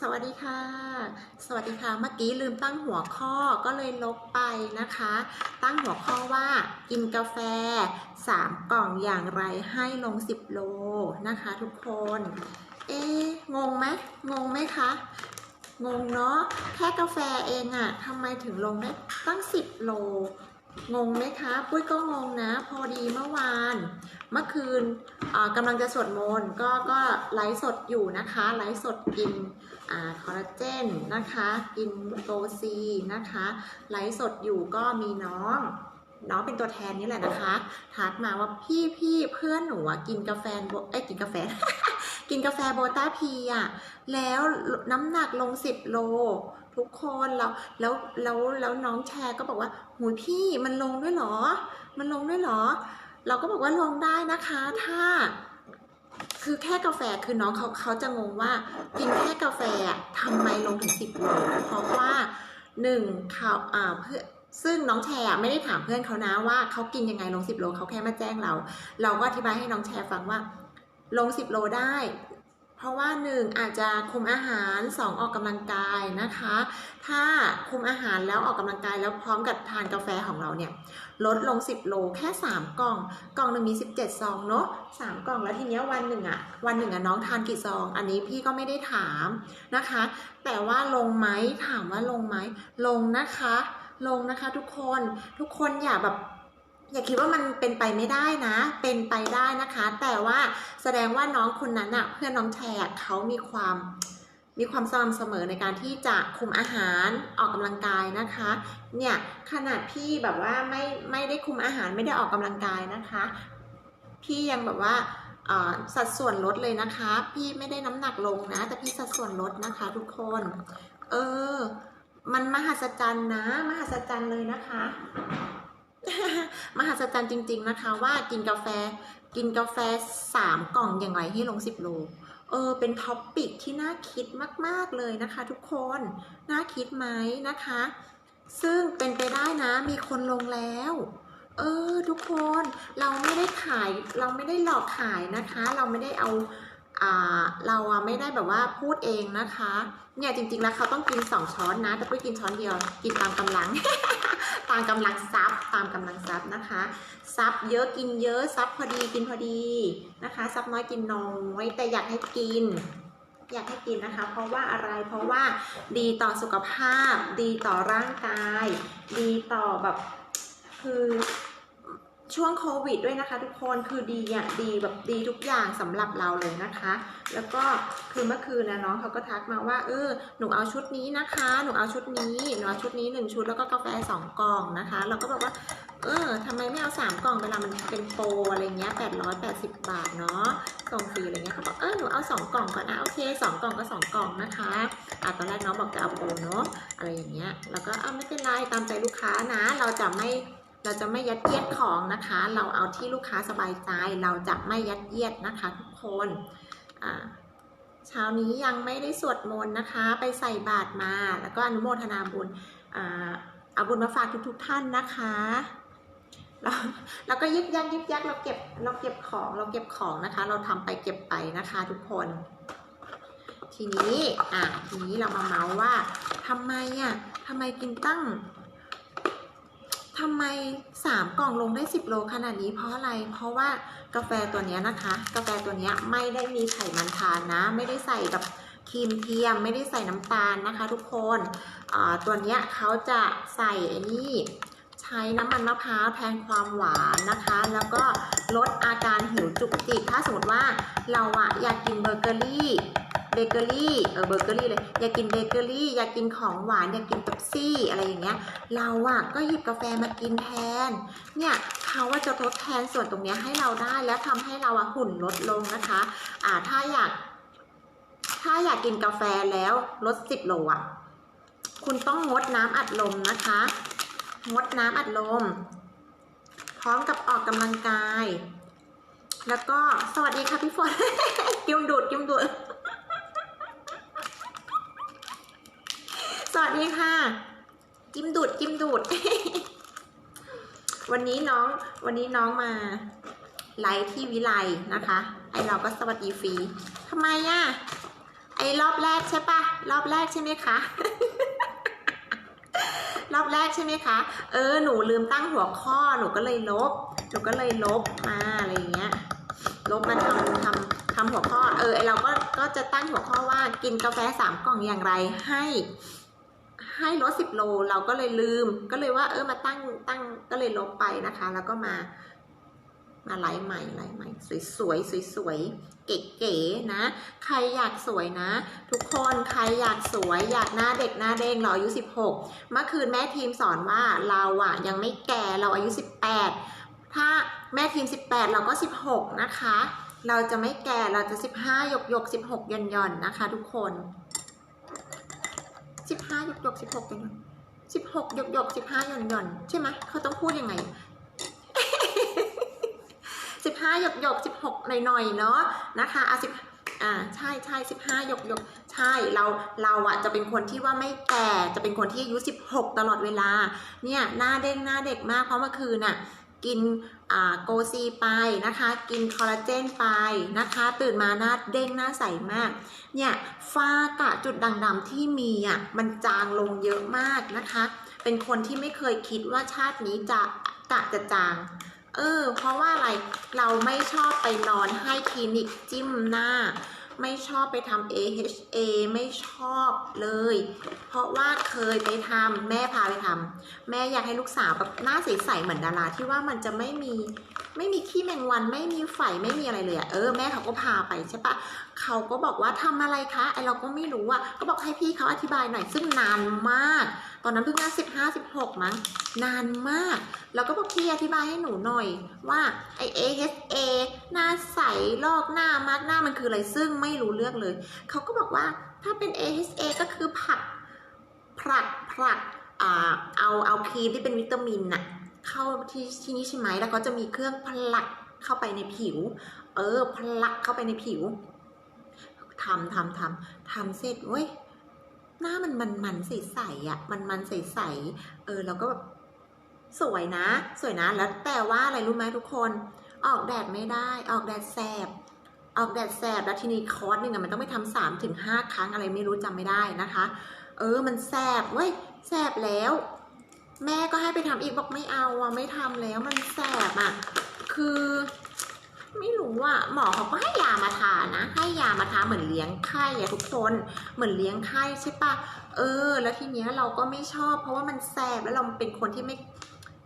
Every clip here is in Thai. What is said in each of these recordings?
สวัสดีค่ะ สวัสดีค่ะ เมื่อกี้ลืมตั้งหัวข้อก็เลยลบไปนะคะ ตั้งหัวข้อว่ากินกาแฟ 3 กล่องอย่างไรให้ลง 10 โลนะคะทุกคน เอ๊ะงงไหมงงไหมคะ งงเนาะ แค่กาแฟเองอะทำไมถึงลงได้ตั้ง 10 โล งงไหมคะ ปุ้ยก็งงนะ พอดีเมื่อวาน เมื่อคืนกำลังจะสวดมนต์ก็ก็ไลฟ์สดอยู่นะคะ ไลฟ์สดกิน คอลลาเจนนะคะ กินโกซีนะคะ ไลฟ์สดอยู่ก็มีน้อง น้องเป็นตัวแทนนี่แหละนะคะทักมาว่าพี่พี่เพื่อนหนูอะกินกาแฟโบเอ้ยกินกาแฟ กินกาแฟโบต้าพีอะแล้วน้ำหนักลง 10 โลทุกคนแล้วแล้วแล้วแล้วน้องแชร์ก็บอกว่าหูยพี่มันลงด้วยเหรอ มันลงด้วยเหรอ เราก็บอกว่าลงได้นะคะ ถ้า คือแค่กาแฟคือน้องเขาเขาจะงงว่ากินแค่กาแฟอะทำไมลงถึงสิบโลเพราะว่าหนึ่งเขาอ่าเพื่อซึ่งน้องแชร์ไม่ได้ถามเพื่อนเขานะว่าเขากินยังไงลงสิบโลเขาแค่มาแจ้งเรา เราก็อธิบายให้น้องแชร์ฟังว่าลงสิบโลได้ เพราะว่าหนึ่งอาจจะคุมอาหารสองออกกำลังกายนะคะ ถ้าคุมอาหารแล้วออกกำลังกายแล้วพร้อมกับทานกาแฟของเราเนี่ยลดลง 10 โลแค่ 3 กล่อง กล่องหนึ่งมี 17 ซองเนาะ3กล่องแล้วทีเนี้ยวันหนึ่งอะวันหนึ่งอะน้องทานกี่ซอง อันนี้พี่ก็ไม่ได้ถามนะคะ แต่ว่าลงไหมถามว่าลงไหมลงนะคะ ลงนะคะทุกคนทุกคนอย่าแบบ อย่าคิดว่ามันเป็นไปไม่ได้นะ เป็นไปได้นะคะ แต่ว่าแสดงว่าน้องคนนั้นอะเพื่อนน้องแชร์เขามีความมีความสม่ำเสมอในการที่จะคุมอาหารออกกำลังกายนะคะ เนี่ยขนาดพี่แบบว่าไม่ไม่ได้คุมอาหารไม่ได้ออกกำลังกายนะคะ พี่ยังแบบว่าสัดส่วนลดเลยนะคะ พี่ไม่ได้น้ำหนักลงนะ แต่พี่สัดส่วนลดนะคะ ทุกคน เออ มันมหัศจรรย์นะ มหัศจรรย์เลยนะคะ มหัศจรรย์จริง ๆ นะคะว่ากินกาแฟกินกาแฟสามกล่องอย่างไรให้ลงสิบโล เออ เป็นท็อปปิกที่น่าคิดมาก ๆ เลยนะคะทุกคน น่าคิดไหมนะคะ ซึ่งเป็นไปได้นะ มีคนลงแล้ว เออ ทุกคน เราไม่ได้ขาย เราไม่ได้หลอกขายนะคะ เราไม่ได้เอาอ่า เราไม่ได้แบบว่าพูดเองนะคะ เนี่ยจริงๆแล้วเขาต้องกินสองช้อนนะ แต่ปุ้ยกินช้อนเดียว กินตามกำลัง ตามกำลังซับตามกำลังซับนะคะซับเยอะกินเยอะซับพอดีกินพอดีนะคะซับน้อยกินน้อยแต่อยากให้กิน อยากให้กินนะคะ เพราะว่าอะไรเพราะว่าดีต่อสุขภาพ ดีต่อร่างกาย ดีต่อแบบคือ ช่วงโควิดด้วยนะคะ ทุกคนคือดีอะดีแบบดีทุกอย่างสำหรับเราเลยนะคะ แล้วก็คือเมื่อคืนนะน้องเขาก็ทักมาว่า เออหนูเอาชุดนี้นะคะ หนูเอาชุดนี้หนูเอาชุดนี้หนึ่งชุดแล้วก็กาแฟสองกล่องนะคะเราก็บอกว่า เออทำไมไม่เอาสามกล่องเวลามันเป็นโปรอะไรเงี้ยแปดร้อยแปดสิบบาทเนาะส่งฟรีอะไรเงี้ยเขาบอกเออหนูเอาสองกล่องก่อนนะโอเคสองกล่องก็สองกล่องนะคะอะตอนแรกน้องบอกจะเอาโปรเนาะอะไรอย่างเงี้ยแล้วก็เอาไม่เป็นไรตามใจลูกค้านะ เราจะไม่ เราจะไม่ยัดเยียดของนะคะ เราเอาที่ลูกค้าสบายใจ เราจะไม่ยัดเยียดนะคะทุกคนอ่าเช้านี้ยังไม่ได้สวดมนต์นะคะ ไปใส่บาตรมา แล้วก็อนุโมทนาบุญอ่าเอาบุญมาฝากทุกๆท่านนะคะเราเราก็ยึกยักยึกยักเราเก็บเราเก็บของเราเก็บของนะคะ เราทำไปเก็บไปนะคะทุกคน ทีนี้อะทีนี้เรามาเมาส์ว่าทำไมอะทำไมกินตั้ง ทำไมสามกล่องลงได้สิบโลขนาดนี้เพราะอะไร เพราะว่ากาแฟตัวนี้นะคะ กาแฟตัวนี้ไม่ได้มีไขมันทานนะ ไม่ได้ใส่แบบครีมเทียม ไม่ได้ใส่น้ำตาลนะคะ ทุกคนตัวนี้เขาจะใส่ไอ้นี่ใช้น้ำมันมะพร้าวแทนความหวานนะคะ แล้วก็ลดอาการหิวจุกจิกถ้าสมมติว่าเราอะอยากกินเบเกอรี่ เบเกอรี่ เออเบเกอรี่เลย อยากกินเบเกอรี่ อยากกินของหวาน อยากกินเป๊ปซี่ อะไรอย่างเงี้ย เราอะก็หยิบกาแฟมากินแทน เนี่ยเขาว่าจะทดแทนส่วนตรงเนี้ยให้เราได้ แล้วทำให้เราอะหุ่นลดลงนะคะ อ่า ถ้าอยาก ถ้าอยากกินกาแฟแล้วลด10โลอะคุณต้องงดน้ำอัดลมนะคะ งดน้ำอัดลม พร้อมกับออกกำลังกาย แล้วก็สวัสดีค่ะพี่ฝนกิมดูดกิมดูด สวัสดีค่ะ กิมดูดกิมดูด วันนี้น้องวันนี้น้องมาไลฟ์ที่วิไลนะคะ ไอเราก็สวัสดีฟรีทำไมอะไอรอบแรกใช่ปะรอบแรกใช่ไหมคะ รอบแรกใช่ไหมคะ เออหนูลืมตั้งหัวข้อหนูก็เลยลบ หนูก็เลยลบมาอะไรอย่างเงี้ย ลบมาทำทำทำหัวข้อ เออไอเราก็ก็จะตั้งหัวข้อว่ากินกาแฟสามกล่องอย่างไรให้ ให้ลดสิบโลเราก็เลยลืม ก็เลยว่าเออมาตั้งตั้งก็เลยลบไปนะคะ แล้วก็มามาไลฟ์ใหม่ไลฟ์ใหม่ สวยๆสวยๆเก๋ๆนะ ใครอยากสวยนะ ทุกคนใครอยากสวย อยากหน้าเด็กหน้าเด้งเราอายุ 16 เมื่อคืนแม่ทีมสอนว่าเราอะยังไม่แก่เราอายุ 18 ถ้าแม่ทีม 18 เราก็ 16 นะคะ เราจะไม่แก่เราจะ 15หยกหยก16ย่อนย่อนๆนะคะ ทุกคน 15หยกหยก16ย่อนย่อน16หยกหยก15ย่อนย่อนใช่ไหมเขาต้องพูดยังไงสิบห้าหยกหยกสิบหกหน่อยหน่อยๆเนาะนะคะอะสิบอ่าใช่ใช่สิบห้าหยกหยกใช่เราเราอะจะเป็นคนที่ว่าไม่แก่จะเป็นคนที่อายุสิบหกตลอดเวลา เนี่ยหน้าเด้งหน้าเด็กมากเพราะเมื่อคืนน่ะ กินโกซีไปนะคะ กินคอลลาเจนไปนะคะ ตื่นมาหน้าเด้งหน้าใสมาก เนี่ยฝ้ากระจุดด่างดำที่มีอะมันจางลงเยอะมากนะคะ เป็นคนที่ไม่เคยคิดว่าชาตินี้จะกะจะจางเออเพราะว่าอะไรเราไม่ชอบไปนอนให้คลินิกจิ้มหน้า ไม่ชอบไปทำ AHA ไม่ชอบเลย เพราะว่าเคยไปทำแม่พาไปทำแม่อยากให้ลูกสาวแบบหน้าใสๆเหมือนดาราที่ว่ามันจะไม่มีไม่มีขี้แมงวันไม่มีไฝไม่มีอะไรเลยอะเออแม่เขาก็พาไปใช่ปะเขาก็บอกว่าทำอะไรคะไอเราก็ไม่รู้อะก็บอกให้พี่เขาอธิบายหน่อยซึ่งนานมาก ตอนนั้นเพิ่งน่าสิบห้าสิบหกมั้งนานมาก แล้วก็บอกพี่อธิบายให้หนูหน่อยว่าไอ AHA หน้าใสลอกหน้ามาร์กหน้ามันคืออะไรซึ่งไไม่รู้เรื่องเลย เขาก็บอกว่าถ้าเป็น AHA ก็คือผักผลักผลักเอาเอาครีมที่เป็นวิตามินน่ะเข้าที่ที่นี่ใช่ไหมแล้วเขาจะมีเครื่องผลักเข้าไปในผิว เออผลักเข้าไปในผิวทำทำทำทำเสร็จเว้ยหน้ามันมันมันใสๆอะ มันมันใสๆเออแล้วก็แบบสวยนะ สวยนะ แล้วแต่ว่าอะไรรู้ไหมทุกคน ออกแดดไม่ได้ ออกแดดแสบ ออกแดดแสบแล้วทีนี้คอร์สหนึงมันต้องไปทำสามถึงห้าครั้งอะไรไม่รู้จำไม่ได้นะคะ เออมันแสบเว้ยแสบแล้ว แม่ก็ให้ไปทำอีกบอกไม่เอาอะไม่ทำแล้วมันแสบอะคือ ไม่รู้อะหมอเขาก็ให้ยามาทานะ ให้ยามาทาเหมือนเลี้ยงไข้อะทุกคนเหมือนเลี้ยงไข้ใช่ปะเออ แล้วทีเนี้ยเราก็ไม่ชอบ เพราะว่ามันแสบแล้วเราเป็นคนที่ไม่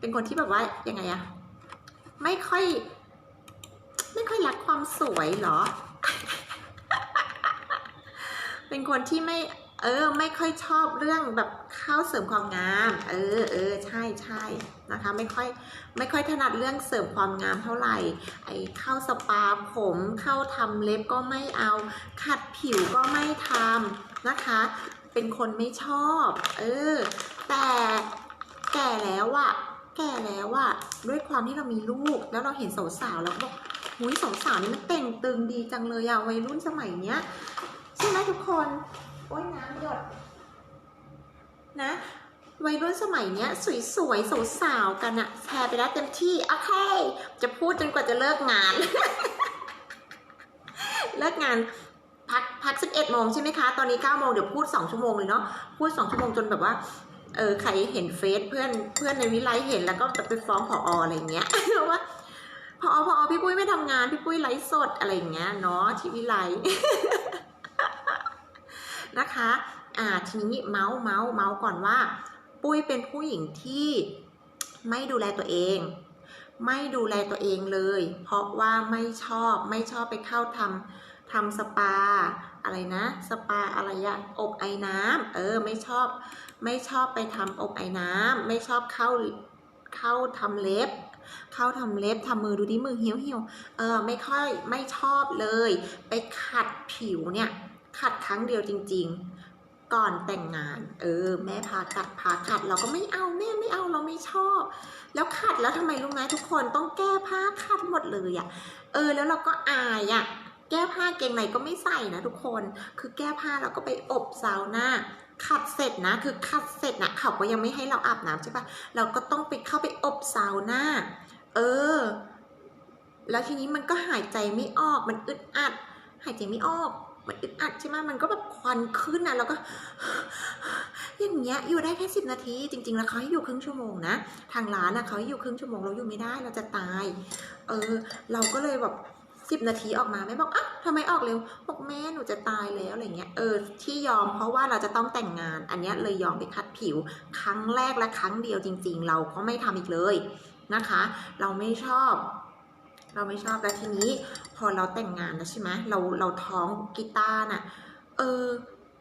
เป็นคนที่แบบว่ายังไงอะไม่ค่อย ไม่ค่อยรักความสวยเหรอ เป็นคนที่ไม่ เออ ไม่ค่อยชอบเรื่องแบบเข้าเสริมความงาม เออเออใช่ใช่นะคะ ไม่ค่อยไม่ค่อยถนัดเรื่องเสริมความงามเท่าไหร่ ไอ้เข้าสปาผมเข้าทำเล็บก็ไม่เอา ขัดผิวก็ไม่ทำนะคะ เป็นคนไม่ชอบ เออ แต่แก่แล้วอะแก่แล้วอะด้วยความที่เรามีลูกแล้วเราเห็นสาวๆแล้วก็บอก หุยสาวๆนี่มันเต่งตึงดีจังเลยอะวัยรุ่นสมัยเนี้ยใช่ไหมทุกคน โอ้ยน้ำหยดนะวัยรุ่นสมัยเนี้ยสวยๆสาวๆกันอะแชร์ไปแล้วเต็มที่โอเค จะพูดจนกว่าจะเลิกงาน เลิกงานพักพักสิบเอ็ดโมงใช่ไหมคะ ตอนนี้เก้าโมงเดี๋ยวพูดสองชั่วโมงเลยเนาะพูดสองชั่วโมงจนแบบว่าเออใครเห็นเฟซเพื่อนเพื่อนในวิไลเห็นแล้วก็จะไปฟ้องผออะไรเงี้ยว่า พอพอพี่ปุ้ยไม่ทำงานพี่ปุ้ยไลฟ์สดอะไรอย่างเงี้ยเนาะทีวิไล์นะคะอ่าทีนี้เมาส์เมาส์เมาส์ก่อนว่า ปุ้ยเป็นผู้หญิงที่ไม่ดูแลตัวเอง ไม่ดูแลตัวเองเลย เพราะว่าไม่ชอบไม่ชอบไปเข้าทำทำสปาอะไรนะสปาอะไรอะอบไอ้น้ำเออไม่ชอบไม่ชอบไปทำอบไอ้น้ำไม่ชอบเข้าเข้าทำเล็บ เข้าทำเล็บทำมือดูดิมือเหี่ยวเหี่ยวเออไม่ค่อยไม่ชอบเลย ไปขัดผิวเนี่ยขัดครั้งเดียวจริง ๆ ก่อนแต่งงาน เออ แม่พากัดพาขัดเราก็ไม่เอาแม่ไม่เอาเราไม่ชอบ แล้วขัดแล้วทำไมรู้ไหมทุกคนต้องแก้ผ้าขัดหมดเลยอะ่ะ เออแล้วเราก็อายอะ่ะแก้ผ้าเกงในก็ไม่ใส่นะทุกคน คือแก้ผ้าเราก็ไปอบซาวน่า ขัดเสร็จนะ คือขัดเสร็จนะเขาก็ยังไม่ให้เราอาบน้ำใช่ปะเราก็ต้องไปเข้าไปอบซาวน่าเออ แล้วทีนี้มันก็หายใจไม่ออก มันอึดอัด หายใจไม่ออกมันอึดอัดใช่ไหมมันก็แบบควันขึ้นอะแล้วก็อย่างเงี้ยอยู่ได้แค่สิบนาที จริง ๆ แล้วเขาให้อยู่ครึ่งชั่วโมงนะ ทางร้านนะเขาให้อยู่ครึ่งชั่วโมงเราอยู่ไม่ได้เราจะตาย เออ เราก็เลยแบบ สิบนาทีออกมาแม่บอกอะทำไมออกเร็วบอกแม่หนูจะตายแล้วอะไรเงี้ยเออที่ยอมเพราะว่าเราจะต้องแต่งงาน อันเนี้ยเลยยอมไปคัดผิว ครั้งแรกและครั้งเดียวจริง ๆ เราก็ไม่ทำอีกเลยนะคะ เราไม่ชอบ เราไม่ชอบแล้วทีนี้ พอเราแต่งงานแล้วใช่ไหมเราเราท้องกีตาร์น่ะเออ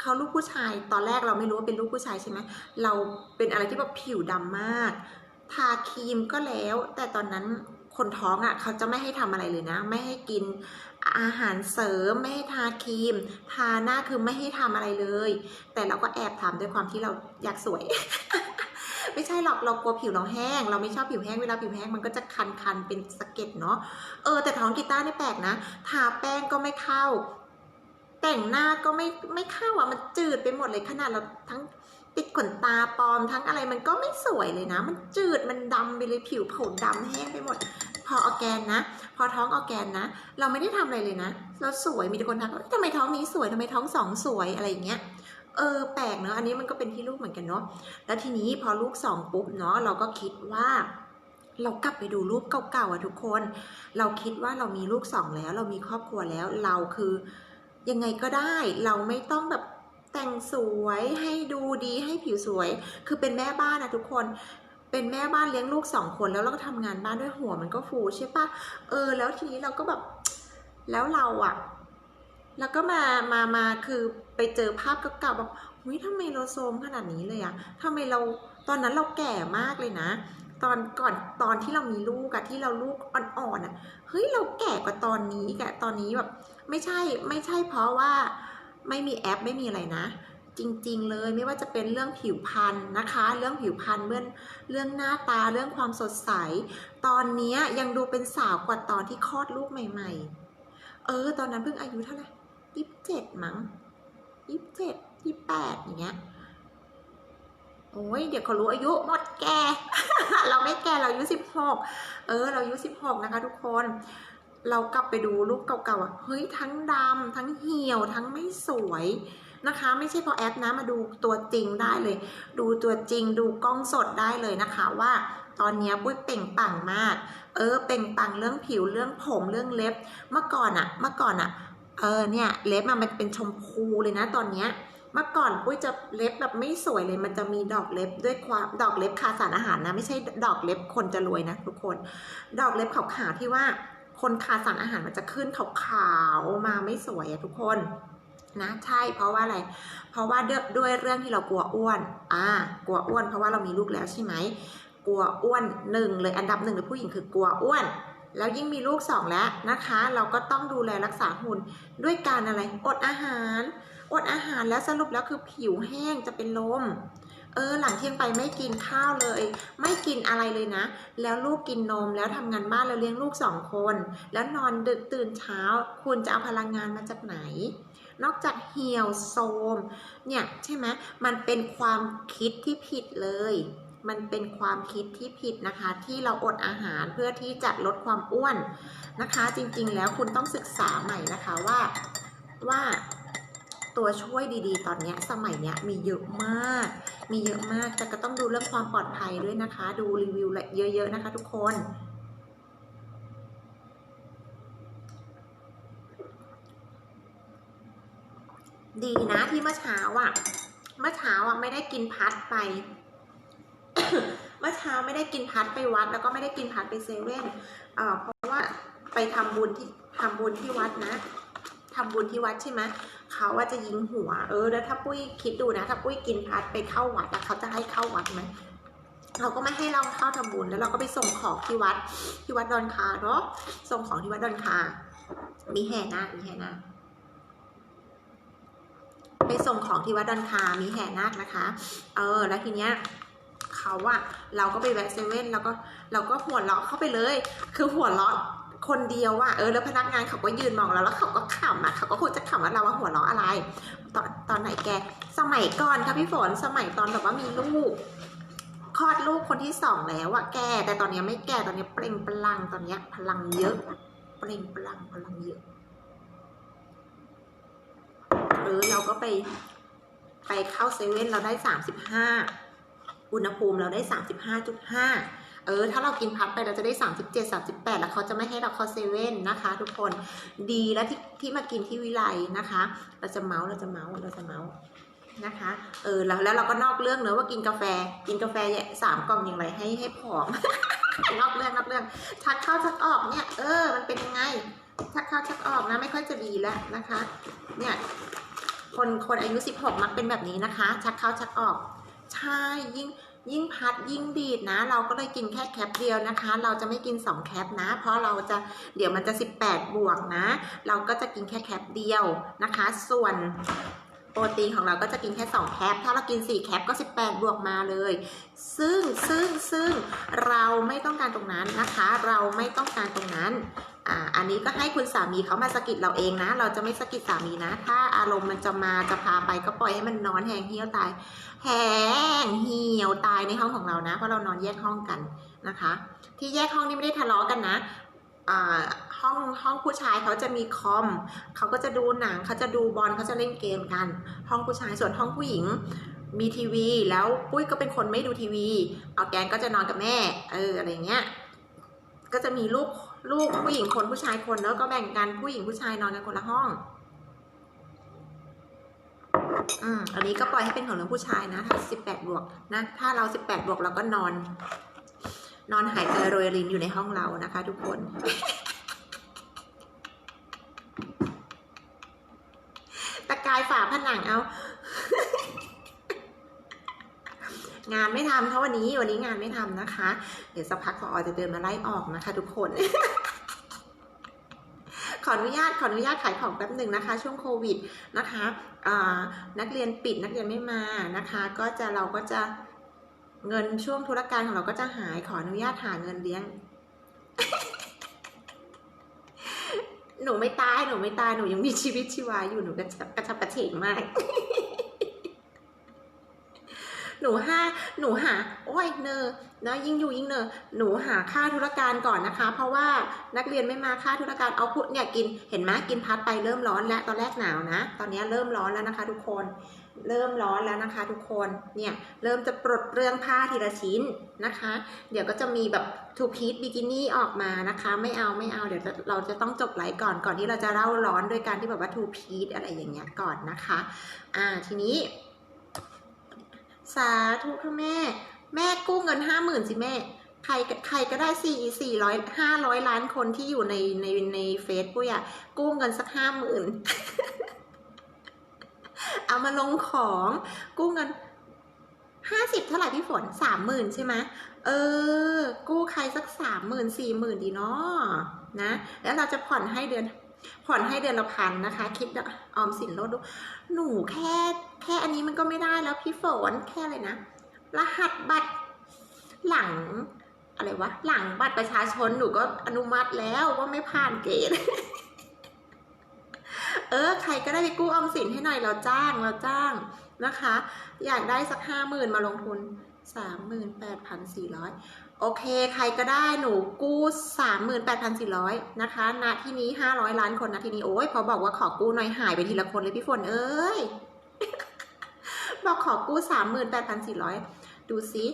เขาลูกผู้ชายตอนแรกเราไม่รู้ว่าเป็นลูกผู้ชายใช่ไหมเราเป็นอะไรที่แบบผิวดำมาก ทาครีมก็แล้ว แต่ตอนนั้น คนท้องอะเขาจะไม่ให้ทำอะไรเลยนะ ไม่ให้กินอาหารเสริม ไม่ให้ทาครีม ทาหน้าคือไม่ให้ทำอะไรเลย แต่เราก็แอบทำด้วยความที่เราอยากสวย ไม่ใช่หรอกเรากลัวผิวเราแห้ง เราไม่ชอบผิวแห้งเวลาผิวแห้งมันก็จะคันๆเป็นสะเก็ดเนาะเออแต่ท้องกีตาร์นี่แปลกนะ ทาแป้งก็ไม่เข้า แต่งหน้าก็ไม่ไม่เข้าอะมันจืดไปหมดเลยขนาดเราทั้งติดขนตาปลอมทั้งอะไรมันก็ไม่สวยเลยนะ มันจืดมันดำไปเลยผิวผาดำแห้งไปหมด พอออแกนนะ พอท้องออแกนนะ เราไม่ได้ทำอะไรเลยนะเราสวยมีแต่คนทักว่าทำไมท้องนี้สวยทำไมท้องสองสวยอะไรอย่างเงี้ยเออแปลกเนาะอันนี้มันก็เป็นที่ลูกเหมือนกันเนาะแล้วทีนี้พอลูกสองปุ๊บเนาะเราก็คิดว่าเรากลับไปดูรูปเก่าๆอะทุกคน เราคิดว่าเรามีลูกสองแล้ว เรามีครอบครัวแล้วเราคือยังไงก็ได้เราไม่ต้องแบบแต่งสวยให้ดูดีให้ผิวสวย คือเป็นแม่บ้านนะทุกคน เป็นแม่บ้านเลี้ยงลูกสองคนแล้วเราก็ทำงานบ้านด้วยหัวมันก็ฟูใช่ปะเออ แล้วทีนี้เราก็แบบแล้วเราอะแล้วก็มามามาคือไปเจอภาพเก่าๆแบบหุยทำไมเราโทรมขนาดนี้เลยอะทำไมเราตอนนั้นเราแก่มากเลยนะ ตอนก่อนตอนที่เรามีลูกอะที่เราลูกอ่อนๆอะเฮ้ยเราแก่กว่าตอนนี้แกตอนนี้แบบ ไม่ใช่ไม่ใช่เพราะว่าไม่มีแอปไม่มีอะไรนะ จริง ๆ เลยไม่ว่าจะเป็นเรื่องผิวพรรณนะคะ เรื่องผิวพรรณเรื่องเรื่องหน้าตาเรื่องความสดใส ตอนนี้ยยังดูเป็นสาวกว่าตอนที่คลอดลูกใหม่ ๆ เออ ตอนนั้นเพิ่งอายุเท่าไหร่ยี่สิบเจ็ดมั้งยี่สิบเจ็ดยี่สิบแปดอย่างเงี้ยโอ้ยเดี๋ยวเขารู้อายุหมดแก เราไม่แก่เราอายุสิบหกเออ เราอายุสิบหกนะคะทุกคน เรากลับไปดูรูปเก่าๆอะเฮ้ยทั้งดำทั้งเหี่ยวทั้งไม่สวย นะคะ ไม่ใช่พราะแอปนะมาดูตัวจริงได้เลย ดูตัวจริงดูกล้องสดได้เลยนะคะว่าตอนนี้ปุ้ยเปล่งปังมาก เออเปล่งปังเรื่องผิวเรื่องผมเรื่องเล็บ เมื่อก่อนอะเมื่อก่อนอะเออเนี่ยเล็บมันเป็นชมพูเลยนะตอนเนี้ยเมื่อก่อนปุ้ยจะเล็บแบบไม่สวยเลย มันจะมีดอกเล็บด้วยความดอกเล็บคาสารอาหารนะไม่ใช่ดอกเล็บคนจะรวยนะทุกคน ดอกเล็บขาวๆที่ว่าคนคาสารอาหารมันจะขึ้นขาวๆมาไม่สวยอะทุกคน นะใช่เพราะว่าอะไร เพราะว่าด้วยด้วยเรื่องที่เรากลัวอ้วนอ่ากลัวอ้วนเพราะว่าเรามีลูกแล้วใช่ไหมกลัวอ้วนหนึ่งเลยอันดับหนึ่งเลยผู้หญิงคือกลัวอ้วน แล้วยิ่งมีลูกสองแล้วนะคะ เราก็ต้องดูแลรักษาหุ่นด้วยการอะไรอดอาหารอดอาหารแล้วสรุปแล้วคือผิวแห้งจะเป็นลมเออหลังเที่ยงไปไม่กินข้าวเลย ไม่กินอะไรเลยนะ แล้วลูกกินนมแล้วทำงานบ้านแล้วเลี้ยงลูกสองคน แล้วนอนดึกตื่นเช้า คุณจะเอาพลังงานมาจากไหน นอกจากเหี่ยวโทมเนี่ยใช่ไหมมันเป็นความคิดที่ผิดเลย มันเป็นความคิดที่ผิดนะคะ ที่เราอดอาหารเพื่อที่จะลดความอ้วนนะคะ จริงๆแล้วคุณต้องศึกษาใหม่นะคะว่าว่าตัวช่วยดีๆ ตอนนี้สมัยเนี้ยมีเยอะมาก มีเยอะมากแต่ก็ต้องดูเรื่องความปลอดภัยด้วยนะคะ ดูรีวิวเยอะๆนะคะทุกคน ดีนะที่เมื่อเช้าอะ เมื่อเช้าอะไม่ได้กินพัดไป เมื่อเช้าไม่ได้กินพัดไปวัด แล้วก็ไม่ได้กินพัดไปเซเว่นเอ่อเพราะว่าไปทำบุญที่ทำบุญที่วัดนะทำบุญที่วัดใช่ไหมเขาว่าจะยิงหัว เออ แล้วถ้าปุ้ยคิดดูนะ ถ้าปุ้ยกินพัดไปเข้าวัดอะเขาจะให้เข้าวัดไหมเราก็ไม่ให้เราเข้าทำบุญแล้วเราก็ไปส่งของที่วัดที่วัดดอนคาเนาะส่งของที่วัดดอนคา มีแห่นามีแห่นา ไปส่งของที่วัดดอนคา มีแห่นาคนะคะ เออ แล้วทีเนี้ยเขาอะเราก็ไปแวะเซเว่นแล้วก็เราก็หัวเราะเข้าไปเลย คือหัวเราะคนเดียวอะเออแล้วพนักงานเขาก็ยืนมองเราแล้วเขาก็ขำอะเขาก็คงจะขำว่าเราว่าหัวเราะอะไร ตอนตอนไหนแกสมัยก่อนค่ะพี่ฝนสมัยตอนแบบว่ามีลูกคลอดลูกคนที่สองแล้วอะแกแต่ตอนเนี้ยไม่แก่ตอนเนี้ยเปล่งปลังตอนเนี้ยพลังเยอะ เปล่งปลังพลังเยอะ ออเราก็ไปไปเข้าเซเว่นเราได้สามสิบห้าอุณหภูมิเราได้สามสิบห้าจุดห้าเออถ้าเรากินพัดไปเราจะได้สามสิบเจ็ดสามสิบแปดแล้วเขาจะไม่ให้เราเข้าเซเว่นนะคะ ทุกคนดีแล้วที่ที่มากินที่วิไลนะคะ เราจะเมาส์เราจะเมาส์เราจะเมาส์นะคะเออแล้วแล้วเราก็นอกเรื่องเนอะว่ากินกาแฟ กินกาแฟสามกล่องอย่างไรให้ให้ผอม นอกเรื่องนอกเรื่องชักเข้าชักออกเนี่ย เออ มันเป็นยังไงชักเข้าชักออกนะไม่ค่อยจะดีแล้วนะคะ เนี่ย คนคนอายุ 16 มักเป็นแบบนี้นะคะ ชักเข้าชักออก ใช่ยิ่งยิ่งพัดยิ่งดีดนะ เราก็เลยกินแค่แคปเดียวนะคะ เราจะไม่กิน 2 แคปนะ เพราะเราจะเดี๋ยวมันจะ 18 บวกนะ เราก็จะกินแค่แคปเดียวนะคะ ส่วนโปรตีนของเราก็จะกินแค่ 2 แคป ถ้าเรากิน 4 แคปก็ 18 บวกมาเลย ซึ่งซึ่งซึ่งเราไม่ต้องการตรงนั้นนะคะ เราไม่ต้องการตรงนั้น อ่าอันนี้ก็ให้คุณสามีเขามาสะกิดเราเองนะ เราจะไม่สะกิดสามีนะ ถ้าอารมณ์มันจะมาจะพาไปก็ปล่อยให้มันนอนแหงเหี่ยวตาย แหงเหี่ยวตายในห้องของเรานะ เพราะเรานอนแยกห้องกันนะคะ ที่แยกห้องนี่ไม่ได้ทะเลาะกันนะอ่าห้องห้องผู้ชายเขาจะมีคอม เขาก็จะดูหนังเขาจะดูบอลเขาจะเล่นเกมกัน ห้องผู้ชายส่วนห้องผู้หญิงมีทีวี แล้วปุ้ยก็เป็นคนไม่ดูทีวี เอาแกนก็จะนอนกับแม่ เอออะไรเงี้ย ก็จะมีลูก ลูกผู้หญิงคนผู้ชายคนแล้วก็แบ่งกันผู้หญิงผู้ชายนอนกันคนละห้อง อืมอันนี้ก็ปล่อยให้เป็นของเรื่องผู้ชายนะถ้าสิบแปดบวกนะถ้าเราสิบแปดบวกเราก็นอน นอนหายใจโรยรินอยู่ในห้องเรานะคะ ทุกคน ตะกายฝาผนังเอา งานไม่ทำเท่าวันนี้วันนี้งานไม่ทำนะคะ เดี๋ยวสักพักพออจะเดินมาไล่ออกนะคะ ทุกคน ขออนุญาตขออนุญาตขายของแป๊บหนึ่งนะคะ ช่วงโควิดนะคะนักเรียนปิดนักเรียนไม่มานะคะ ก็จะเราก็จะเงินช่วงธุรการของเราก็จะหายขออนุญาตหาเงินเลี้ยง หนูไม่ตายหนูไม่ตายหนูยังมีชีวิตชีวาอยู่หนูกระชับกระชับกระเฉงมาก หนูห้าหนูหาโอ้ยเนอนะยิ่งอยู่ยิ่งเนอหนูหาค่าธุรการก่อนนะคะ เพราะว่านักเรียนไม่มาค่าธุรการเอาพุเนี่ยกินเห็นไหมกินพัดไปเริ่มร้อนแล้วตอนแรกหนาวนะ ตอนนี้เริ่มร้อนแล้วนะคะ ทุกคน เริ่มร้อนแล้วนะคะ ทุกคนเนี่ยเริ่มจะปลดเรื่องผ้าทีละชิ้นนะคะ เดี๋ยวก็จะมีแบบทูพีทบิกินี่ออกมานะคะ ไม่เอาไม่เอาเดี๋ยวเราจะต้องจบไลฟ์ก่อนก่อนที่เราจะเล่าร้อนด้วยการที่แบบว่าทูพีทอะไรอย่างเงี้ยก่อนนะคะ อ่าทีนี้ สาธุค่ะแม่ แม่กู้เงินห้าหมื่นสิแม่ ใครใครก็ได้สี่สี่ร้อยห้าร้อยล้านคนที่อยู่ในในในเฟซปุ้ยอะกู้เงินสักห้าหมื่นเอามาลงของกู้เงินห้าสิบเท่าไหร่พี่ฝนสามหมื่นใช่ไหมเออ กู้ใครสักสามหมื่นสี่หมื่นดีเนาะนะ แล้วเราจะผ่อนให้เดือน ผ่อนให้เดือนละพันนะคะ คิดออมสินลดดูหนูแค่แค่อันนี้มันก็ไม่ได้แล้วพี่ฝนแค่อะไรนะ รหัสบัตรหลังอะไรวะ หลังบัตรประชาชนหนูก็อนุมัติแล้วว่าไม่ผ่านเกณฑ์เออใครก็ได้ไปกู้ออมสินให้หน่อยเราจ้างเราจ้างนะคะ อยากได้สักห้าหมื่นมาลงทุนสามหมื่นแปดพันสี่ร้อย โอเค ใครก็ได้หนูกู้สามหมื่นแปดพันสี่ร้อยนะคะณที่นี้ห้าร้อยล้านคนนะที่นี้ โอ้ยพอบอกว่าขอกู้หน่อยหายไปทีละคนเลยพี่ฝนเอ้ย บอกขอกู้สามหมื่นแปดพันสี่ร้อยดูซิ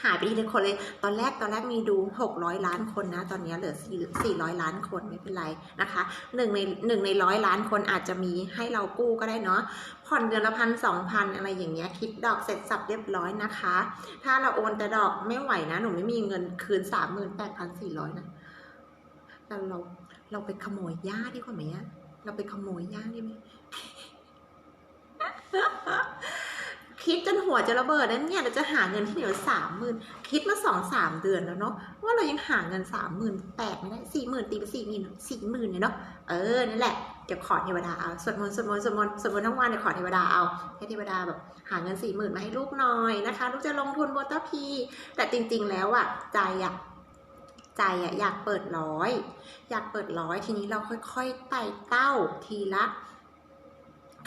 หายไปทีละคนเลย ตอนแรกตอนแรกมีดูหกร้อยล้านคนนะ ตอนนี้เหลือสี่ร้อยล้านคนไม่เป็นไรนะคะหนึ่งในหนึ่งในร้อยล้านคนอาจจะมีให้เรากู้ก็ได้เนาะ ผ่อนเดือนละพันสองพันอะไรอย่างเงี้ย คิดดอกเสร็จสับเรียบร้อยนะคะ ถ้าเราโอนแต่ดอกไม่ไหวนะ หนูไม่มีเงินคืนสามหมื่นแปดพันสี่ร้อยนะแต่เราเราไปขโมยหญ้าดีกว่าไหมอะเราไปขโมยหญ้าได้ไหม คิดจนหัวจะระเบิดนั้นเนี่ยเราจะหาเงินที่เหลือสามหมื่นคิดมาสองสามเดือนแล้วเนาะว่าเรายังหาเงินสามหมื่นแปดไม่ได้สี่หมื่นตีไปสี่หมื่นสี่หมื่นเนี่ยเนาะเออนั่นแหละเดี๋ยวขอเทวดาเอาสวดมนต์สวดมนต์สวดมนต์สวดมนต์ทั้งวันเดี๋ยวขอเทวดาเอาให้เทวดาแบบหาเงินสี่หมื่นมาให้ลูกหน่อยนะคะลูกจะลงทุนโบตพีแต่จริง ๆ แล้วอะใจอะใจอะอยากเปิดร้อย อยากเปิดร้อยทีนี้เราค่อย ๆไต่เต้าทีละ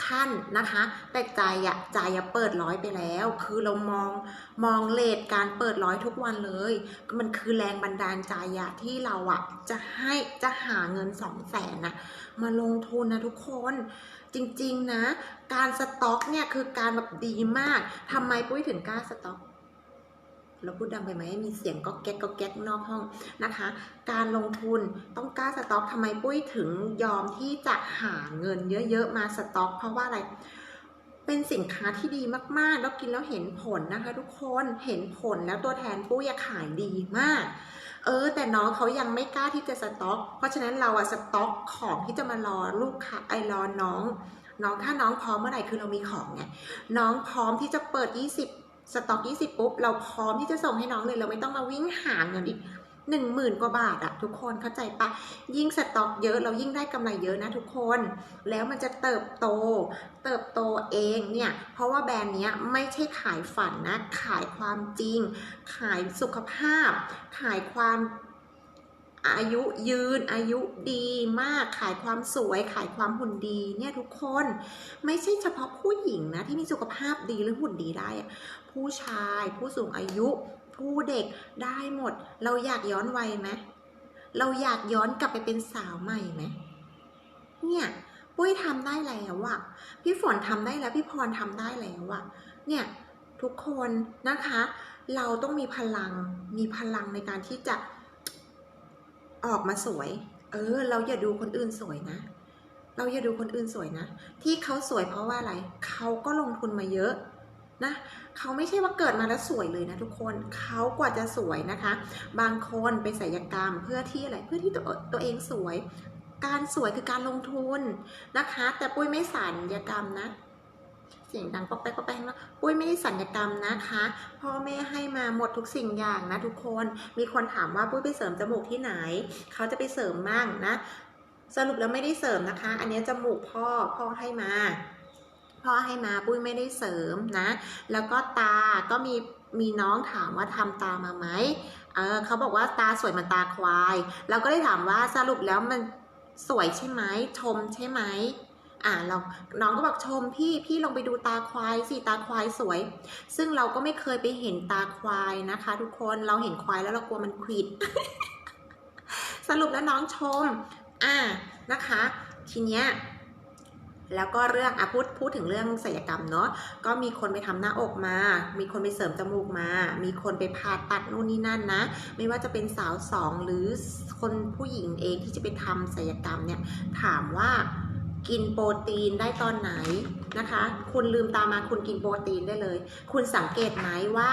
ขั้นนะคะ แต่ใจอะใจอะเปิดร้อยไปแล้ว คือเรามองมองเลทการเปิดร้อยทุกวันเลย มันคือแรงบันดาลใจอะที่เราอะจะให้จะหาเงินสองแสนนะมาลงทุนนะทุกคนจริง ๆ นะ การสต็อกเนี่ยคือการแบบดีมากทำไมปุ้ยถึงกล้าสต็อก เราพูดดังไปไหมมีเสียงก็แก๊กก็แก๊กนอกห้องนะคะ การลงทุนต้องกล้าสต็อกทำไมปุ้ยถึงยอมที่จะหาเงินเยอะๆมาสต็อก เพราะว่าอะไรเป็นสินค้าที่ดีมากๆ แล้วกินแล้วเห็นผลนะคะ ทุกคนเห็นผลแล้วตัวแทนปุ้ยขายดีมาก เออ แต่น้องเขายังไม่กล้าที่จะสต็อก เพราะฉะนั้นเราอะสต็อกของที่จะมารอลูกค้าไอรอน้อง น้องถ้าน้องพร้อมเมื่อไหร่คือเรามีของไงน้องพร้อมที่จะเปิด 20 สต็อก20ปุ๊บเราพร้อมที่จะส่งให้น้องเลย เราไม่ต้องมาวิ่งหาเงินอีกหนึ่งหมื่นกว่าบาทอะทุกคนเข้าใจปะยิ่งสต็อกเยอะเรายิ่งได้กำไรเยอะนะทุกคน แล้วมันจะเติบโต เติบโตเองเนี่ย เพราะว่าแบรนด์เนี้ยไม่ใช่ขายฝันนะ ขายความจริง ขายสุขภาพ ขายความ อายุยืนอายุดีมากขายความสวยขายความหุ่นดีเนี่ยทุกคนไม่ใช่เฉพาะผู้หญิงนะที่มีสุขภาพดีหรือหุ่นดีได้ผู้ชายผู้สูงอายุ ผู้เด็กได้หมด เราอยากย้อนวัยไหมเราอยากย้อนกลับไปเป็นสาวใหม่ไหมเนี่ยปุ้ยทำได้แล้วอะพี่ฝนทำได้แล้วพี่พรทำได้แล้วอะเนี่ยทุกคนนะคะ เราต้องมีพลังมีพลังในการที่จะ ออกมาสวย เออ เราอย่าดูคนอื่นสวยนะ เราอย่าดูคนอื่นสวยนะ ที่เขาสวยเพราะว่าอะไร เขาก็ลงทุนมาเยอะนะเขาไม่ใช่ว่าเกิดมาแล้วสวยเลยนะทุกคนเขากว่าจะสวยนะคะ บางคนไปศัลยกรรมเพื่อที่อะไรเพื่อที่ตัวตัวเองสวย การสวยคือการลงทุนนะคะ แต่ปุ้ยไม่ศัลยกรรมนะ สียงดังป๊อกแป๊กป๊อกแป๊กนะปุ้ยไม่ได้สัญญกรรมนะคะ พ่อแม่ให้มาหมดทุกสิ่งอย่างนะทุกคนมีคนถามว่าปุ้ยไปเสริมจมูกที่ไหน เขาจะไปเสริมมั่งนะ สรุปแล้วไม่ได้เสริมนะคะ อันนี้จมูกพ่อพ่อให้มาพ่อให้มาปุ้ยไม่ได้เสริมนะ แล้วก็ตาก็มีมีน้องถามว่าทำตามาไหมเออเขาบอกว่าตาสวยเหมือนตาควาย เราก็ได้ถามว่าสรุปแล้วมันสวยใช่ไหมชมใช่ไหม อ่าเราน้องก็บอกชมพี่พี่ลองไปดูตาควายสิตาควายสวย ซึ่งเราก็ไม่เคยไปเห็นตาควายนะคะ ทุกคนเราเห็นควายแล้วเรากลัวมันควิดสรุปแล้วน้องชมอ่านะคะ ทีเนี้ยแล้วก็เรื่องอะพูดพูดถึงเรื่องศัลยกรรมเนาะก็มีคนไปทำหน้าอกมา มีคนไปเสริมจมูกมา มีคนไปผ่าตัดนู่นนี่นั่นนะ ไม่ว่าจะเป็นสาวสองหรือคนผู้หญิงเองที่จะไปทำศัลยกรรมเนี่ยถามว่า กินโปรตีนได้ตอนไหนนะคะ คุณลืมตามาคุณกินโปรตีนได้เลย คุณสังเกตไหมว่า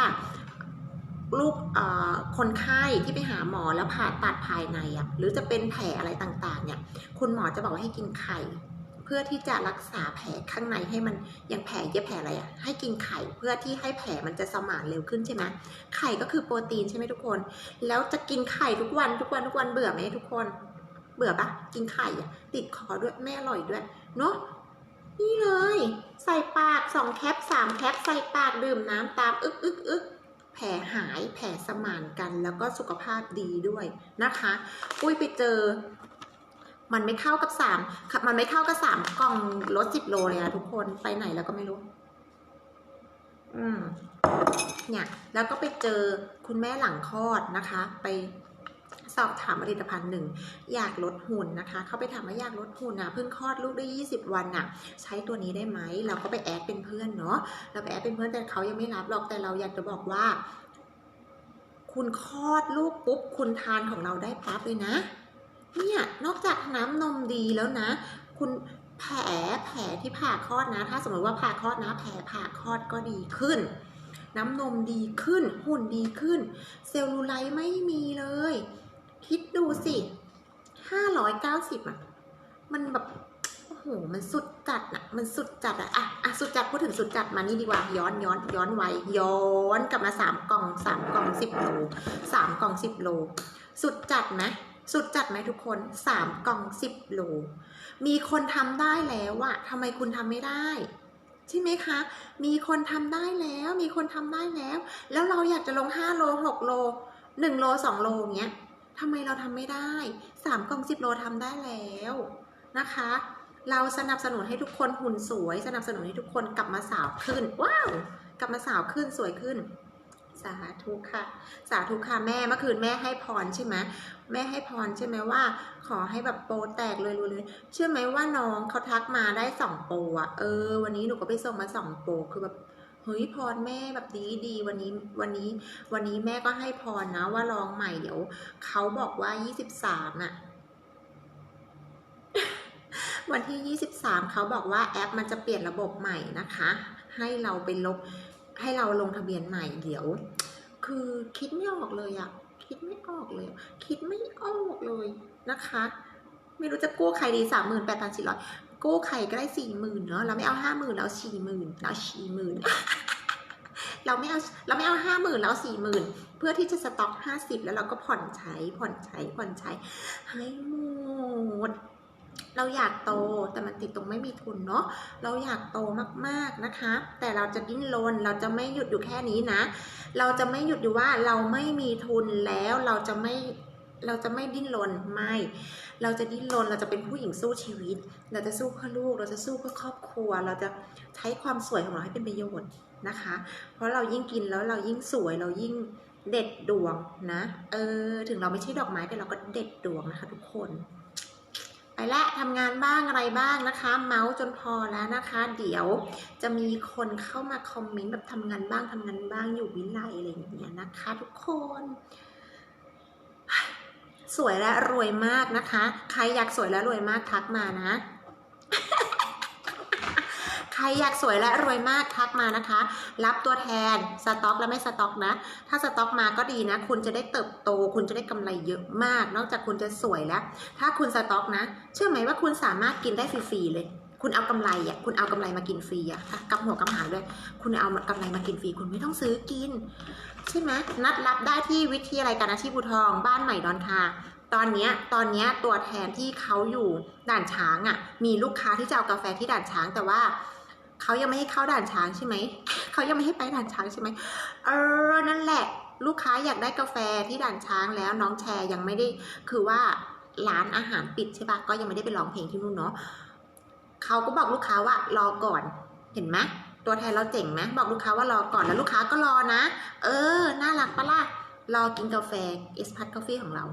ลูกคนไข้ที่ไปหาหมอแล้วผ่าตัดภายในอะหรือจะเป็นแผลอะไรต่างๆเนี่ยคุณหมอจะบอกว่าให้กินไข่ เพื่อที่จะรักษาแผลข้างในให้มันอย่างแผลเย็บแผลอะไรอะให้กินไข่เพื่อที่ให้แผลมันจะสมานเร็วขึ้นใช่ไหมไข่ก็คือโปรตีนใช่ไหมทุกคน แล้วจะกินไข่ทุกวันทุกวันทุกวันเบื่อไหมทุกคน เบื่อปะกินไข่อะติดคอด้วยไม่อร่อยด้วยเนาะนี่เลย ใส่ปากสองแคปสามแคปใส่ปากดื่มน้ำตามอึกอึกอึกแผลหายแผลสมานกันแล้วก็สุขภาพดีด้วยนะคะ ปุ้ยไปเจอ มันไม่เข้ากับสามมันไม่เข้ากับสามกล่องลดสิบโลเลยอะทุกคนไปไหนแล้วก็ไม่รู้ อืมเนี่ยแล้วก็ไปเจอคุณแม่หลังคลอดนะคะ ไป สอบถามผลิตภัณฑ์หนึ่งอยากลดหุ่นนะคะ เขาไปถามว่าอยากลดหุ่นนะเพิ่งคลอดลูกได้ 20 วันน่ะ ใช้ตัวนี้ได้ไหม เราก็ไปแอดเป็นเพื่อนเนาะเราไปแอดเป็นเพื่อนแต่เขายังไม่รับหรอกแต่เราอยากจะบอกว่า คุณคลอดลูกปุ๊บคุณทานของเราได้ปั๊บเลยนะ เนี่ยนอกจากน้ำนมดีแล้วนะ คุณแผลแผลที่ผ่าคลอดนะ ถ้าสมมติว่าผ่าคลอดนะ แผลผ่าคลอดก็ดีขึ้น น้ำนมดีขึ้น หุ่นดีขึ้น เซลลูไลท์ไม่มีเลย คิดดูสิห้าร้อยเก้าสิบอะ มันแบบ โอ้โห มันสุดจัดอะ มันสุดจัดอะ อะอะสุดจัด พูดถึงสุดจัดมานี่ดีกว่า ย้อนย้อนย้อนไว้ ย้อนกลับมาสามกล่องสามกล่องสิบโลสามกล่องสิบโล สุดจัดไหมสุดจัดไหมทุกคนสามกล่องสิบโล มีคนทำได้แล้วอะทำไมคุณทำไม่ได้ใช่ไหมคะ มีคนทำได้แล้ว มีคนทำได้แล้ว แล้วเราอยากจะลงห้าโลหกโลหนึ่งโลสองโลเงี้ย ทำไมเราทำไม่ได้สามกล่องสิบโลทำได้แล้วนะคะ เราสนับสนุนให้ทุกคนหุ่นสวย สนับสนุนให้ทุกคนกลับมาสาวขึ้น ว้าว กลับมาสาวขึ้นสวยขึ้น สาธุค่ะ สาธุค่ะแม่เมื่อคืนแม่ให้พรใช่ไหมแม่ให้พรใช่ไหมว่า ขอให้แบบโปรแตกเลยเลยเชื่อไหมว่าน้องเขาทักมาได้สองโปรอะเออ วันนี้หนูก็ไปส่งมาสองโปรคือแบบ เฮ้ยพรแม่แบบดีดีวันนี้วันนี้ วันนี้แม่ก็ให้พรนะว่าลองใหม่เดี๋ยวเขาบอกว่ายี่สิบสามอะวันที่ 23 เขาบอกว่าแอปมันจะเปลี่ยนระบบใหม่นะคะ ให้เราไปลบให้เราลงทะเบียนใหม่เดี๋ยว คือคิดไม่ออกเลยอะคิดไม่ออกเลย คิดไม่ออกเลยนะคะ ไม่รู้จะกู้ใครดีสามหมื่นแปดพันสี่ร้อย กู้ใครก็ได้สี่หมื่นเนาะเราไม่เอาห้าหมื่นเราสี่หมื่นเราสี่หมื่นเราไม่เอาเราไม่เอาห้าหมื่นเราสี่หมื่นเพื่อที่จะสต็อกห้าสิบแล้วเราก็ผ่อนใช้ผ่อนใช้ผ่อนใช้ให้หมดเราอยากโตแต่มันติดตรงไม่มีทุนเนาะเราอยากโตมากๆนะคะ แต่เราจะดิ้นรนเราจะไม่หยุดอยู่แค่นี้นะ เราจะไม่หยุดอยู่ว่าเราไม่มีทุนแล้วเราจะไม่ เราจะไม่ดิ้นรนไม่ เราจะดิ้นรนเราจะเป็นผู้หญิงสู้ชีวิต เราจะสู้เพื่อลูก เราจะสู้เพื่อครอบครัว เราจะใช้ความสวยของเราให้เป็นประโยชน์นะคะ เพราะเรายิ่งกินแล้วเรายิ่งสวยเรายิ่งเด็ดดวงนะ เออ ถึงเราไม่ใช่ดอกไม้แต่เราก็เด็ดดวงนะคะทุกคน ไปและทำงานบ้างอะไรบ้างนะคะ เมาส์จนพอแล้วนะคะ เดี๋ยวจะมีคนเข้ามาคอมเมนต์แบบทำงานบ้างทำงานบ้างอยู่วิไลอะไรอย่างเงี้ยนะคะ ทุกคน สวยและรวยมากนะคะ ใครอยากสวยและรวยมากทักมานะ ใครอยากสวยและรวยมากทักมานะคะ รับตัวแทนสต็อกและไม่สต็อกนะ ถ้าสต็อกมาก็ดีนะ คุณจะได้เติบโต คุณจะได้กำไรเยอะมาก นอกจากคุณจะสวยแล้ว ถ้าคุณสต็อกนะ เชื่อไหมว่าคุณสามารถกินได้ฟรีๆเลย คุณเอากำไรอะคุณเอากำไรมากินฟรีอะอะกับหัวกำหางด้วยคุณเอากำไรมากินฟรีคุณไม่ต้องซื้อกิน ใช่ไหมนัดรับได้ที่วิทยาลัยการอาชีพบูทอง บ้านใหม่ดอนคาตอนนี้ตอนนี้ตัวแทนที่เขาอยู่ด่านช้างอะ มีลูกค้าที่จะเอากาแฟที่ด่านช้าง แต่ว่าเขายังไม่ให้เข้าด่านช้างใช่ไหมเขายังไม่ให้ไปด่านช้างใช่ไหมเออนั่นแหละ ลูกค้าอยากได้กาแฟที่ด่านช้างแล้วน้องแชร์ยังไม่ได้คือว่าร้านอาหารปิดใช่ปะก็ยังไม่ได้ไปร้องเพลงที่นู่นเนาะ เขาก็บอกลูกค้าว่ารอก่อน เห็นไหมตัวแทนเราเจ๋งไหมบอกลูกค้าว่ารอก่อนแล้วลูกค้าก็รอนะ เออ น่ารักปะล่ะ รอกินกาแฟเอสพัทกาแฟของเรา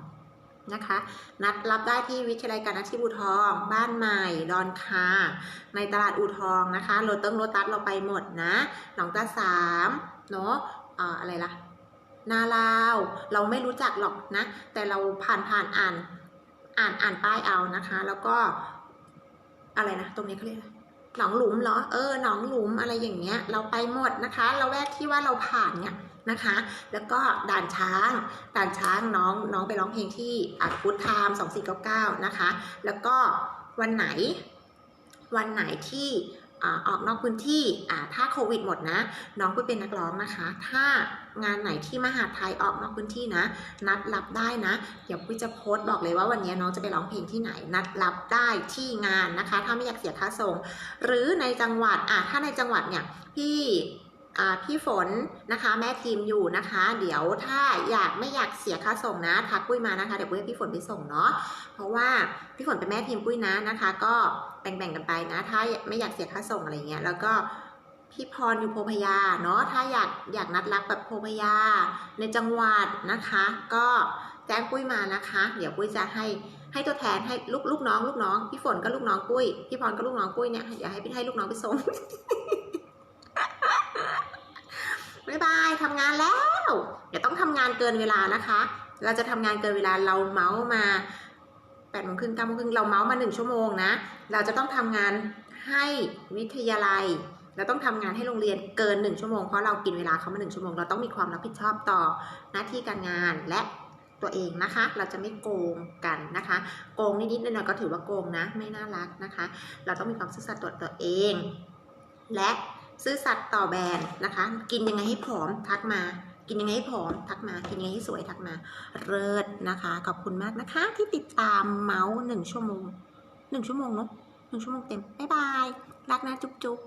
นะคะ นัดรับได้ที่วิทยาลัยการอาชีพอูทอง บ้านใหม่ ดอนคา ในตลาดอูทองนะคะ โรเติ้งโรตัสเราไปหมดนะ หนองตาสามเนาะอ่าอะไรล่ะ นาลาว เราไม่รู้จักหรอกนะ แต่เราผ่านผ่านอ่าน อ่านอ่านป้ายเอานะคะ แล้วก็ อะไรนะ ตรงนี้เขาเรียกอะไรหนองหลุมเหรอ เออ หนองหลุมอะไรอย่างเงี้ย เราไปหมดนะคะ เราแวกที่ว่าเราผ่านเนี่ยนะคะ แล้วก็ด่านช้าง ด่านช้างน้องน้องไปร้องเพลงที่อัดพุตไทม์สองสี่เก้าเก้านะคะ แล้วก็วันไหน วันไหนที่ ออกนอกพื้นที่ถ้าโควิดหมดนะ น้องปุ้ยเป็นนักร้องนะคะ ถ้างานไหนที่มหาไทยออกนอกพื้นที่นะ นัดรับได้นะ เดี๋ยวปุ้ยจะโพสต์บอกเลยว่าวันนี้น้องจะไปร้องเพลงที่ไหน นัดรับได้ที่งานนะคะ ถ้าไม่อยากเสียค่าส่ง หรือในจังหวัดอะถ้าในจังหวัดเนี่ยพี่ พี่ฝนนะคะแม่ทีมอยู่นะคะ เดี๋ยวถ้าอยากไม่อยากเสียค่าส่งนะทักปุ้ยมานะคะเดี๋ยวปุ้ยพี่ฝนไปส่งเนาะเพราะว่าพี่ฝนเป็นแม่ทีมปุ้ยนะนะคะ ก็แบ่งๆกันไปนะ ถ้าไม่อยากเสียค่าส่งอะไรเงี้ยแล้วก็พี่พรอยู่โพพยาเนาะถ้าอยากอยากนัดรับแบบโพพยา ในจังหวัดนะคะ ก็แจ้งปุ้ยมานะคะ เดี๋ยวปุ้ยจะให้ให้ตัวแทนให้ลูกลูกน้อง ลูกน้องพี่ฝนก็ลูกน้องปุ้ยพี่พรก็ลูกน้องปุ้ยเนี่ยเดี๋ยวให้พี่ให้ลูกน้องไปส่ง บ๊ายบายทำงานแล้วเดี๋ยวต้องทำงานเกินเวลานะคะ เราจะทำงานเกินเวลาเราเมาส์มาแปดโมงครึ่งเก้าโมงครึ่งเราเมาส์มาหนึ่งชั่วโมงนะ เราจะต้องทำงานให้วิทยาลัย เราต้องทำงานให้โรงเรียนเกินหนึ่งชั่วโมงเพราะเรากินเวลาเขามาหนึ่งชั่วโมง เราต้องมีความรับผิดชอบต่อหน้าที่การงานและตัวเองนะคะ เราจะไม่โกงกันนะคะ โกงนิดๆหน่อยๆก็ถือว่าโกงนะ ไม่น่ารักนะคะ เราต้องมีความซื่อสัตย์ต่อตัวเอง และ ซื่อสัตย์ต่อแบรนด์นะคะ กินยังไงให้ผอมทักมา กินยังไงให้ผอมทักมา กินยังไงให้สวยทักมา เลิศนะคะ ขอบคุณมากนะคะ ที่ติดตามเมาส์หนึ่งชั่วโมงหนึ่งชั่วโมงเนาะหนึ่งชั่วโมงเต็ม บ๊ายบาย รักนะจุ๊บจุ๊บ